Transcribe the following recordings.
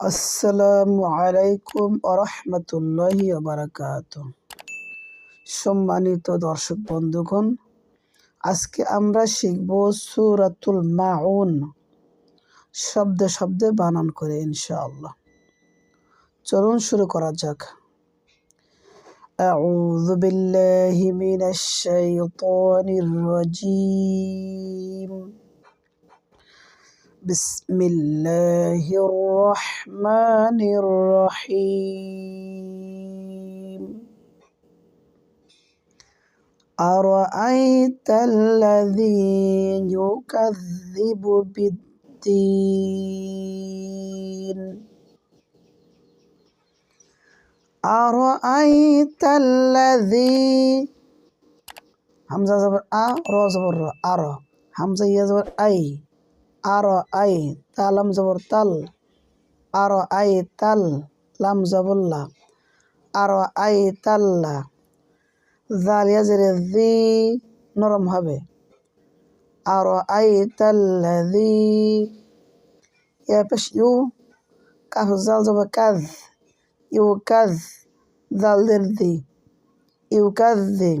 আসসালামু আলাইকুম আরহামতুল্লাহি বারাকাত সম্মানিত দর্শক বন্ধুগণ আজকে আমরা শিখব সুরাতুল মাউন শব্দে শব্দে বানান করে ইনশাআল্লাহ চলুন শুরু করা যাক أعوذ بالله من الشيطان الرجيم بسم الله الرحمن الرحيم. أرأيت الذي يكذب بالدين؟ أرأيت الذي همزة زبر أ رو زبر أرى همزة يا زبر أي. আর আই তালাম জবর তাল আর আই তাল লাম জবল্লা আর আই তাল্লা জালিয়া জেরে জি নরম হবে আর আই তাল্লাদি ইয়া পেশ ইউ কাফ জাল জব কাজ ইউ কাজ জাল দের দি ইউ কাজ দি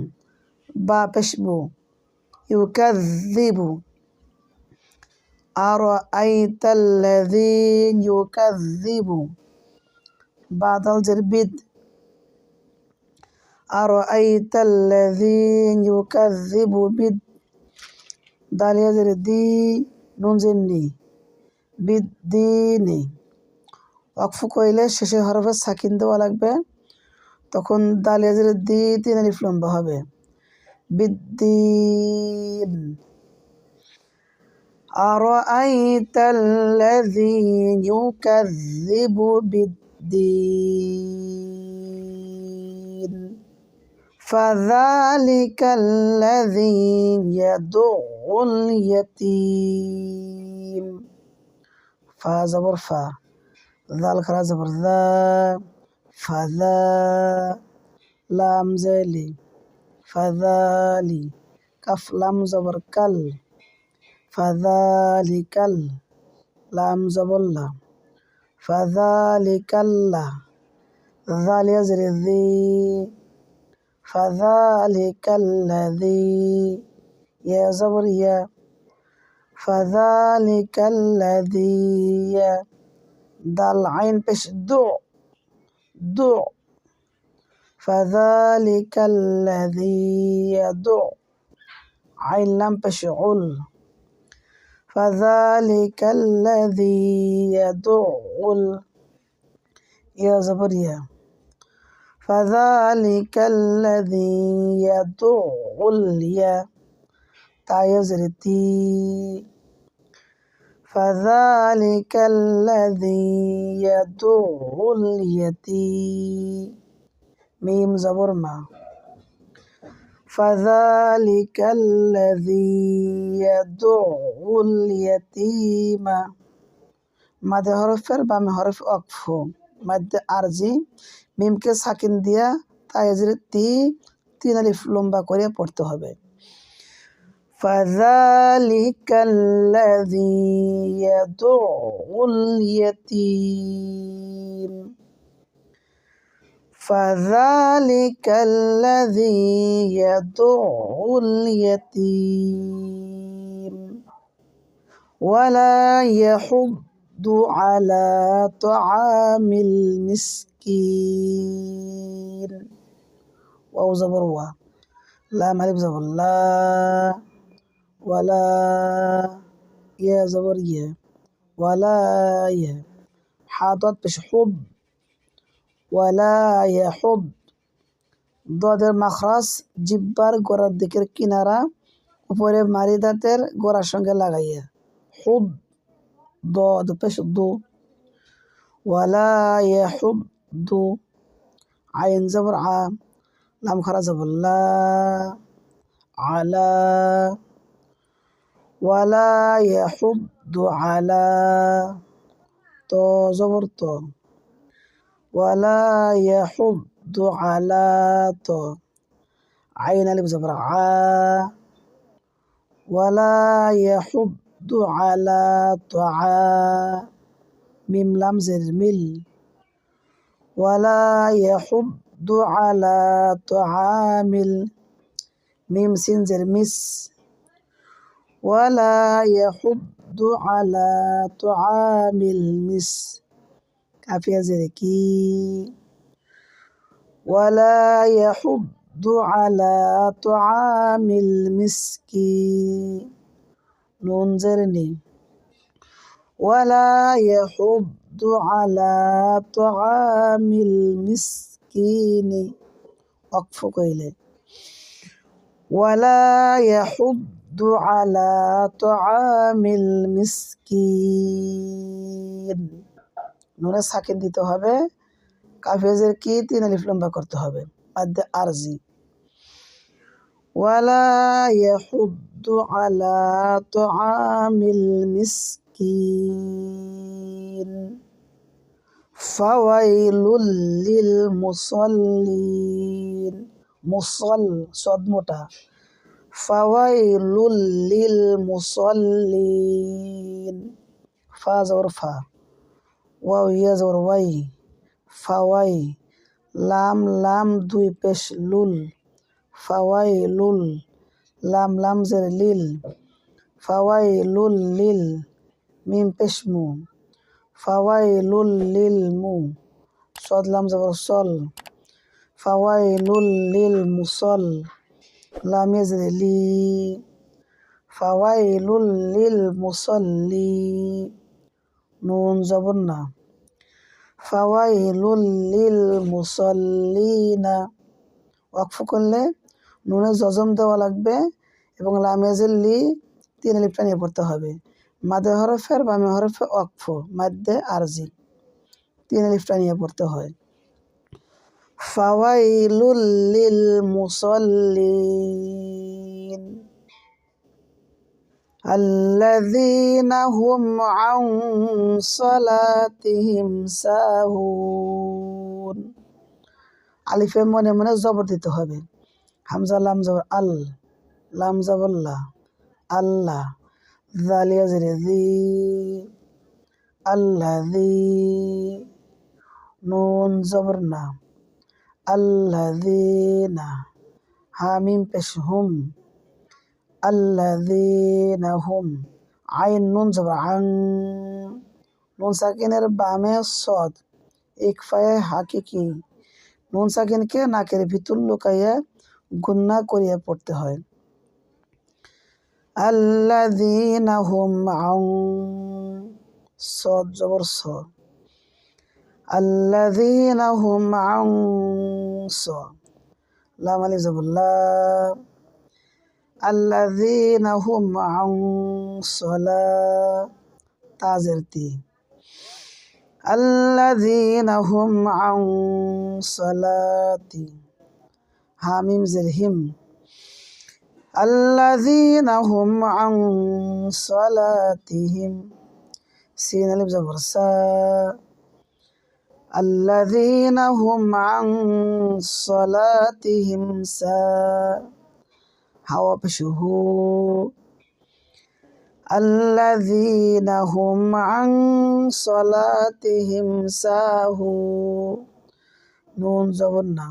বা পেশবু ইউ কাজ দিবু أرأيت الذي يكذب بعد الجربيد أرأيت الذي يكذب بد دال يزر دي নুন জেননি বিদ্দিনি ওয়াকফ কইলে শেষে হরফে সাকিন দেওয়া লাগবে তখন দালিয়াজের দি তিন আলিফ লম্বা হবে বিদ্দিন أرأيت الذي يكذب بالدين فذلك الذي يدع اليتيم فا زبر فا ذال خرا زبر ذا فذا لام زلي فذالي كف لام زبر كل فذلكل لام زبلا فذلكل ذال يزر ذي فذلك الذي يا زبر يا فذلك الذي دال عين بش دو دو فذلك الذي يدع عين لم بشعل فذلك الذي يدعو يا زبريا. فذلك الذي يدعو اليا. تايزرتي فذلك الذي يدعو اليتيم ميم زبر ما. فذلك الذي يدعو اليتيم মাদে হরফের বামে হরফ অকফ মাদ্দে আরজি মিমকে সাকিন দিয়া তাইজের তি তিন আলিফ লম্বা করে পড়তে হবে فذلك الذي يدعو اليتيم فذلك الذي يدعو اليتيم ولا يحض على طعام المسكين واو زبر وا لا مالف زبر. لا ولا يا زبر يا ولا يا. حاطط بش حب. ওয়ালা ইয়াহুদ। দদের মাখরাস জিব্বার গোড়ার দিকের কিনারা, উপরে মারি দাঁতের গোড়ার সঙ্গে লাগাইয়া। হুদ দদ পেশ, দু। ওয়ালা ইয়াহুদ, দু। আইন জবর আ লাম খারা জবর আলা। ওয়ালা ইয়াহুদ্দু আলা। তো, জবর তো। ولا يحض على ط عين ألف زبر ع ولا يحض على طعام ميم لام زر مل ولا يحض على طعام ميم سين زر مس ولا يحض على طعام المسك عافية زيكي ولا يحض على طعام المسكين. ننظرني ولا يحض على طعام المسكين. وقف قيله ولا يحض على طعام المسكين. নুনে সাকিন দিতে হবে কাফেজের কি তিন আলিফ লম্বা করতে হবে মাদ্দে আরজি ওয়ালা ইয়াহুদ্দু আলা তুআমিল মিসকিন المسكين فويل للمصلين مصل صدمتا فويل للمصلين فا زور فا ওয়াও ইয়াজ জবর ওয়াই ফাওয়াই লাম লাম, দুই পেশ, লুল ফাওয়াই লুল, লাম লাম, জের, লিল ফাওয়াই লুল, লিল, মিম, পেশ, মু ফাওয়াই লুল, লিল, মু, সদ, লাম, জবর, সল ফাওয়াই লুল, লিল মুসল লাম জের, লি ফাওয়াই লুল, লিল মুসল্লি নুন জবর না। ফাওয়াইলুল লিল মুসল্লিনা। ওয়াকফ করলে নুনে জজম দেওয়া লাগবে এবং লামেজের লি তিন লিপটা নিয়ে পড়তে হবে। মাদে হরফের বামে হরফে অক্ফ মাদ্দে আরজি তিন লিফটা নিয়ে পড়তে হয়। ফাওয়াইলুল লিল মুসাল্লিন। الذين هم عن صلاتهم ساهون আলিফে মনে মনে জবর দিতে হবে হামজা লাম জবর আল লাম জবল্লা আল্লাহ ذال يزر ذي الذي নুন জবরনা আল্লাযীনা হামিম পেশ হুম আল্লাযীনা হুম আইন নুন জবর আং নুন সাকিনের বামে সদ ইকফায়ে হাকিকি নুন সাকিনকে নাকের ভিতর লুকাইয়া গুন্না করিয়া পড়তে হয়। আল্লাযীনা হুম আং সদ জবর স আল্লাযীনা হুম আং স লাম আলিফ জবর লা الذين هم عن صلاة تازرتي الذين هم عن صلاتي. حاميم زرهم الذين هم عن صلاتهم. سين ألف زبر الذين هم عن صلاتهم سا. هوا بشهو الذين هم عن صلاتهم ساهو نون زبرنا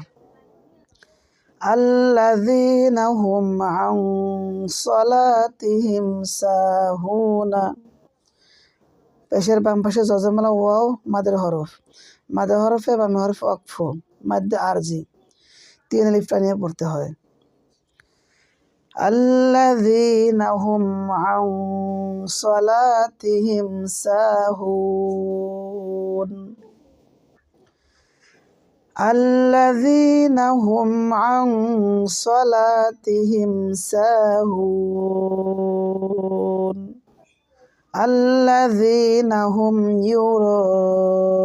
الذين هم عن صلاتهم ساهون পেশের বাম পাশে জজমালা ওয়াও মাদের হরফ মাদের হরফে বামে হরফ অকফ মাদ্দে আরজি তিন লিফটা নিয়ে পড়তে হয় الذين هم عن صلاتهم ساهون الذين هم عن صلاتهم ساهون الذين هم يراءون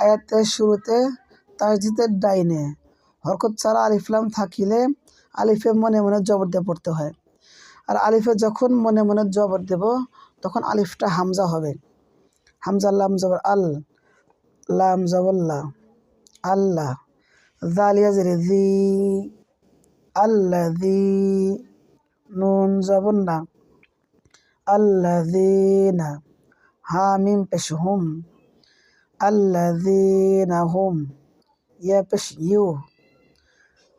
আয়াতের শুরুতে তাসজিদের ডাইনে হরকত ছাড়া আলিফলাম থাকিলে আলিফে মনে মনে জবর দিয়ে পড়তে হয়। আর আলিফে যখন মনে মনে জবর দেব, তখন আলিফটা হামজা হবে। হামজা লাম জবর আল, লাম জবল্লা আল্লাহ জালিয়া জেরে জি আল্লাহ দি নুন জবন্না আল্লাযীনা হা মিম পেশ হুম। আল্লাযীনা হুম, ইয়া পেশ ইউ।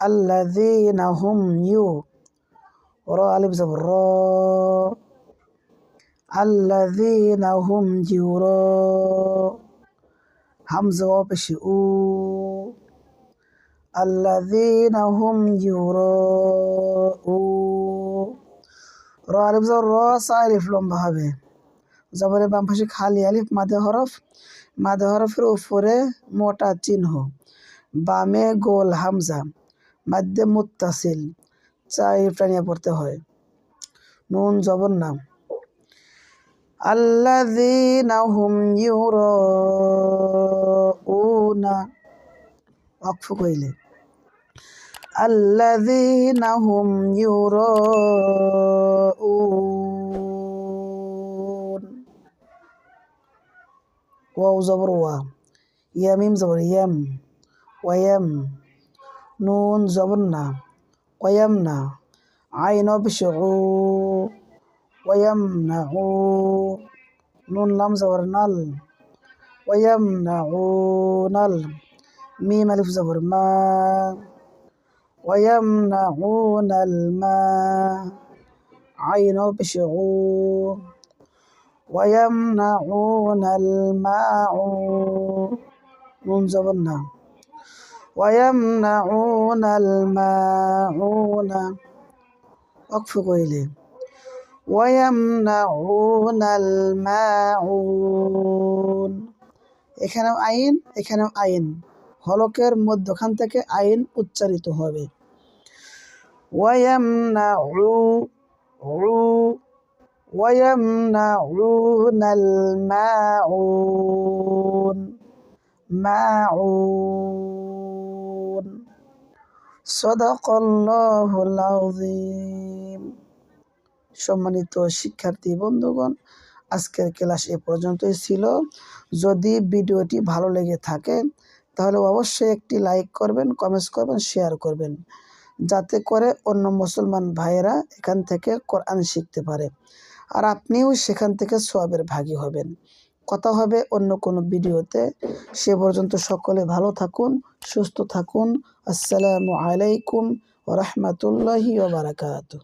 আল্লাযীনা হুম ইউ র আলিফ জবর র আল্লাযীনা হুম ইউর হামজা ওয়া পেশ উ আল্লাযীনা হুম ইউরাউ র আলিফ জবর র সা আলিফ লম্বা হবে জবরের বাম পাশে খালি আলিফ মাদে হরফ মাদে হরফের উপরে মোটা চিহ্ন বামে গোল হামজা মাধ্যে মুত্তাসিল চাই টানিয়ে পড়তে হয়। নুন জবর নাম আল্লাযীনা হুম ইউরাউনা ওয়াকফ কইলে। আল্লাযীনা হুম ইউরাউন। জবর ওয়া। ইয়া মিম জবর, ইয়াম, ওয়ায়াম। نون زبرنا ويمنع عين بشعو ويمنع نون لام زبرنا ويمنعون ميم ألف زبر ما ويمنعون الماء عين بشعو ويمنعون الماء نون زبرنا. ويمنعون الماعون وقف قيلي ويمنعون الماعون এখানেও আইন এখানেও আইন হলকের মধ্যখান থেকে আইন উচ্চারিত হবে ওয়ায়ামনাউ ويمنعون الماعون মাউন সম্মানিত শিক্ষার্থী, বন্ধুগণ, আজকের ক্লাস এ পর্যন্তই ছিল। যদি ভিডিওটি ভালো লেগে থাকে, তাহলে অবশ্যই একটি লাইক করবেন, কমেন্টস করবেন, শেয়ার করবেন। যাতে করে অন্য মুসলমান ভাইয়েরা এখান থেকে কোরআন শিখতে পারে। আর আপনিও সেখান থেকে সবের ভাগী হবেন। কথা হবে অন্য কোনো ভিডিওতে। সে পর্যন্ত সকলে ভালো থাকুন, সুস্থ থাকুন। আসসালামু আলাইকুম রহমতুল্লাহি ওবরাকাতু